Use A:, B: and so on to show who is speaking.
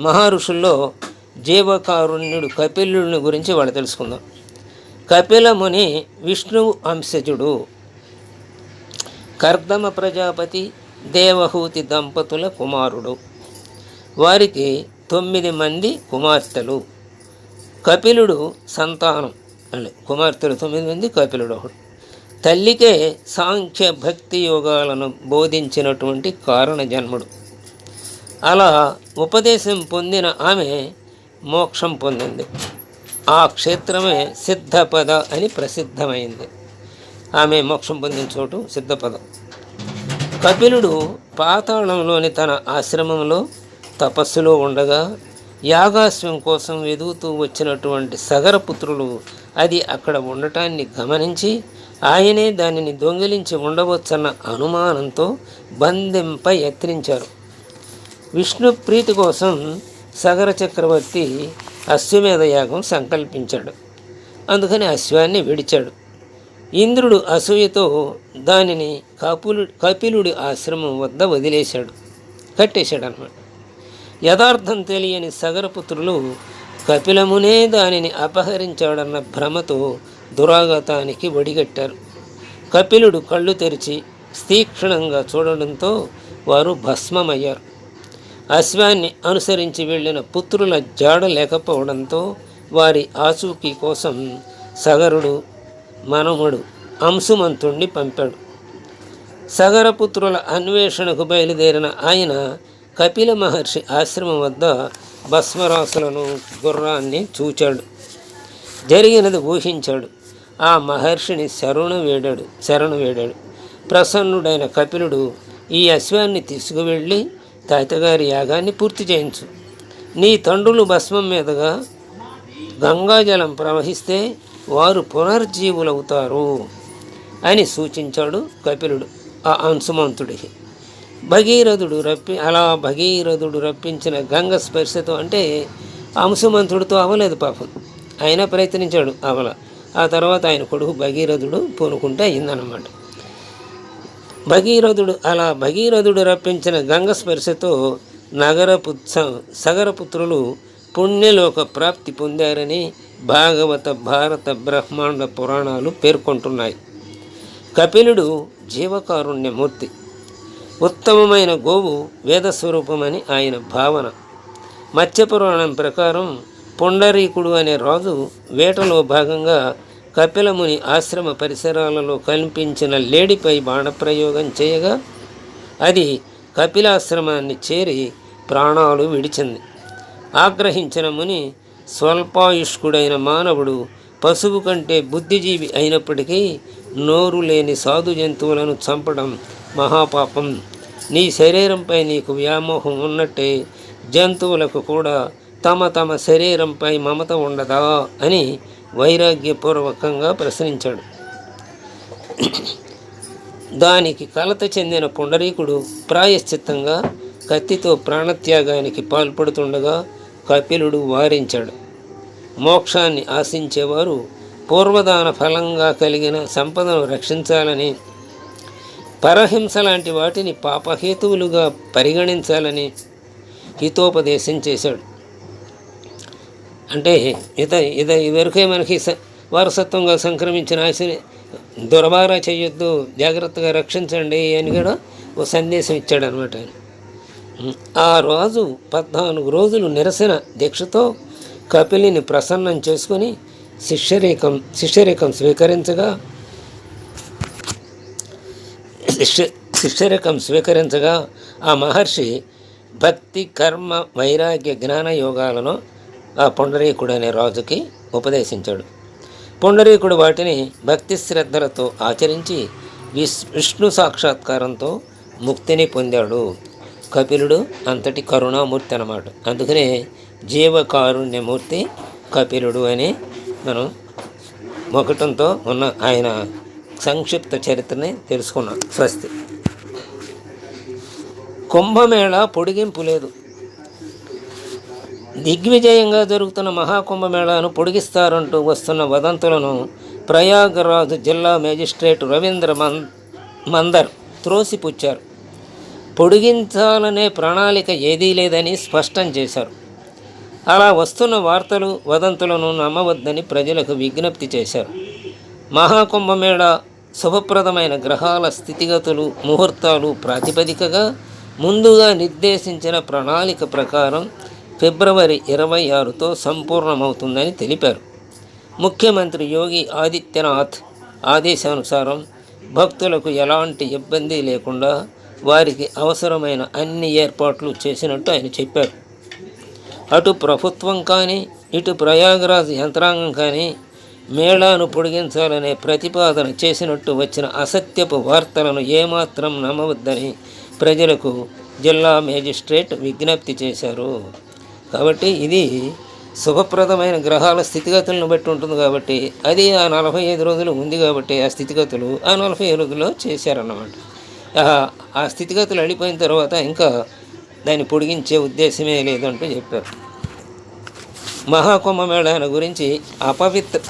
A: మహర్షుల్లో జీవకారుణ్యుడు కపిలుని గురించి వాళ్ళు తెలుసుకుందాం. కపిల ముని విష్ణువు అంశజుడు కర్దమ ప్రజాపతి దేవహూతి దంపతుల కుమారుడు. వారికి తొమ్మిది మంది కుమార్తెలు. కపిలుడు సంతానం అంటే కుమార్తెలు తొమ్మిది మంది కపిలుడు ఒకడు. తల్లికే సాంఖ్య భక్తి యోగాలను బోధించినటువంటి కారణ జన్ముడు. అలా ఉపదేశం పొందిన ఆమె మోక్షం పొందింది. ఆ క్షేత్రమే సిద్ధపద అని ప్రసిద్ధమైంది. ఆమె మోక్షం పొందిన చోటు సిద్ధపదం. కపిలుడు పాతాళంలోని తన ఆశ్రమంలో తపస్సులో ఉండగా యాగాశ్వం కోసం వెదుగుతూ వచ్చినటువంటి సగరపుత్రులు అది అక్కడ ఉండటాన్ని గమనించి ఆయనే దానిని దొంగిలించి ఉండవచ్చన్న అనుమానంతో బంధింప యత్నించారు. విష్ణు ప్రీతి కోసం సగర చక్రవర్తి అశ్వమేధ యాగం సంకల్పించాడు. అందుకని అశ్వాన్ని విడిచాడు. ఇంద్రుడు అసూయతో దానిని కపులు కపిలుడి ఆశ్రమం వద్ద వదిలేశాడు. కట్టేశాడు అనమాట యథార్థం తెలియని సగరపుత్రులు కపిలమునే దానిని అపహరించాడన్న భ్రమతో దురాగతానికి ఒడిగట్టారు కపిలుడు కళ్ళు తెరిచి తీక్షణంగా చూడడంతో వారు భస్మమయ్యారు. అశ్వాన్ని అనుసరించి వెళ్ళిన పుత్రుల జాడ లేకపోవడంతో వారి ఆచూకీ కోసం సగరుడు మనముడు అంశుమంతుణ్ణి పంపాడు. సగరపుత్రుల అన్వేషణకు బయలుదేరిన ఆయన కపిల మహర్షి ఆశ్రమం వద్ద భస్మరాసులను గుర్రాన్ని చూచాడు. జరిగినది ఊహించాడు. ఆ మహర్షిని శరణు వేడాడు శరణు వేడాడు. ప్రసన్నుడైన కపిలుడు ఈ అశ్వాన్ని తీసుకువెళ్ళి తాతగారి యాగాన్ని పూర్తి చేయించు. నీ తండ్రులు భస్మం మీదుగా గంగాజలం ప్రవహిస్తే వారు పునర్జీవులవుతారు అని సూచించాడు కపిలుడు ఆ అంశుమంతుడికి భగీరథుడు రప్పి అలా భగీరథుడు రప్పించిన గంగ స్పర్శతో అంటే అంశుమంతుడితో అవ్వలేదు పాపం. అయినా ప్రయత్నించాడు అవల ఆ తర్వాత ఆయన కొడుకు భగీరథుడు పూనుకుంటే అయిందన్నమాట భగీరథుడు అలా భగీరథుడు రప్పించిన గంగ స్పర్శతో నగరపు సగరపుత్రులు పుణ్యలోక ప్రాప్తి పొందారని భాగవత భారత బ్రహ్మాండ పురాణాలు పేర్కొంటున్నాయి. కపిలుడు జీవకారుణ్యమూర్తి. ఉత్తమమైన గోవు వేదస్వరూపమని ఆయన భావన. మత్స్యపురాణం ప్రకారం పుండరీకుడు అనే రాజు వేటలో భాగంగా కపిలముని ఆశ్రమ పరిసరాలలో కనిపించిన లేడిపై బాణప్రయోగం చేయగా అది కపిలాశ్రమాన్ని చేరి ప్రాణాలు విడిచింది. ఆగ్రహించిన ముని స్వల్పాయుష్కుడైన మానవుడు పశువు కంటే బుద్ధిజీవి అయినప్పటికీ నోరు లేని సాధు జంతువులను చంపడం మహాపాపం. నీ శరీరంపై నీకు వ్యామోహం ఉన్నట్టే జంతువులకు కూడా తమ తమ శరీరంపై మమత ఉండదా అని వైరాగ్యపూర్వకంగా ప్రశ్నించాడు. దానికి కలత చెందిన పుండరీకుడు ప్రాయశ్చిత్తంగా కత్తితో ప్రాణత్యాగానికి పాల్పడుతుండగా కపిలుడు వారించాడు. మోక్షాన్ని ఆశించేవారు పూర్వదాన ఫలంగా కలిగిన సంపదను రక్షించాలని పరహింస లాంటి వాటిని పాపహేతువులుగా పరిగణించాలని హితోపదేశం చేశాడు. అంటే ఇత ఇద ఇదివరకే మనకి స- వారసత్వంగా సంక్రమించిన ఆశని దుర్భార చేయొద్దు జాగ్రత్తగా రక్షించండి అని కూడా ఓ సందేశం ఇచ్చాడనమాట ఆయన. ఆ రోజు పద్నాలుగు రోజులు నిరసన దీక్షతో కపిలిని ప్రసన్నం చేసుకొని శిష్యరేఖం శిష్యరేఖం స్వీకరించగా శిష్య శిష్యరేఖం స్వీకరించగా ఆ మహర్షి భక్తి కర్మ వైరాగ్య జ్ఞాన యోగాలను ఆ పుండరీకుడు అనే రాజుకి ఉపదేశించాడు. పుండరీకుడు వాటిని భక్తి శ్రద్ధలతో ఆచరించి విష్ విష్ణు సాక్షాత్కారంతో ముక్తిని పొందాడు. కపిలుడు అంతటి కరుణామూర్తి అన్నమాట. అందుకనే జీవకారుణ్యమూర్తి కపిలుడు అని మనం మొకటంతో ఉన్న ఆయన సంక్షిప్త చరిత్రని తెలుసుకున్నాం. స్వస్తి. కుంభమేళ పొడిగింపు లేదు. దిగ్విజయంగా జరుగుతున్న మహాకుంభమేళాను పొడిగిస్తారంటూ వస్తున్న వదంతులను ప్రయాగరాజ్ జిల్లా మేజిస్ట్రేట్ రవీంద్ర మన్ మందర్ త్రోసిపుచ్చారు. పొడిగించాలనే ప్రణాళిక ఏదీ లేదని స్పష్టం చేశారు. అలా వస్తున్న వార్తలు వదంతులను నమ్మవద్దని ప్రజలకు విజ్ఞప్తి చేశారు. మహాకుంభమేళ శుభప్రదమైన గ్రహాల స్థితిగతులు ముహూర్తాలు ప్రాతిపదికగా ముందుగా నిర్దేశించిన ప్రణాళిక ప్రకారం ఫిబ్రవరి ఇరవై ఆరుతో సంపూర్ణమవుతుందని తెలిపారు. ముఖ్యమంత్రి యోగి ఆదిత్యనాథ్ ఆదేశానుసారం భక్తులకు ఎలాంటి ఇబ్బంది లేకుండా వారికి అవసరమైన అన్ని ఏర్పాట్లు చేసినట్టు ఆయన చెప్పారు. అటు ప్రభుత్వం కానీ ఇటు ప్రయాగరాజ్ యంత్రాంగం కానీ మేళాను పొడిగించాలనే ప్రతిపాదన చేసినట్టు వచ్చిన అసత్యపు వార్తలను ఏమాత్రం నమ్మవద్దని ప్రజలకు జిల్లా మేజిస్ట్రేట్ విజ్ఞప్తి చేశారు. కాబట్టి ఇది శుభప్రదమైన గ్రహాల స్థితిగతులను బట్టి ఉంటుంది కాబట్టి అది ఆ నలభై ఐదు రోజులు ఉంది కాబట్టి ఆ స్థితిగతులు ఆ నలభై ఐదు రోజుల్లో చేశారన్నమాట. ఆ- స్థితిగతులు అడిపోయిన తర్వాత ఇంకా దాన్ని పొడిగించే ఉద్దేశమే లేదంటూ చెప్పారు. మహాకుంభమేళాను గురించి అపవిత్ర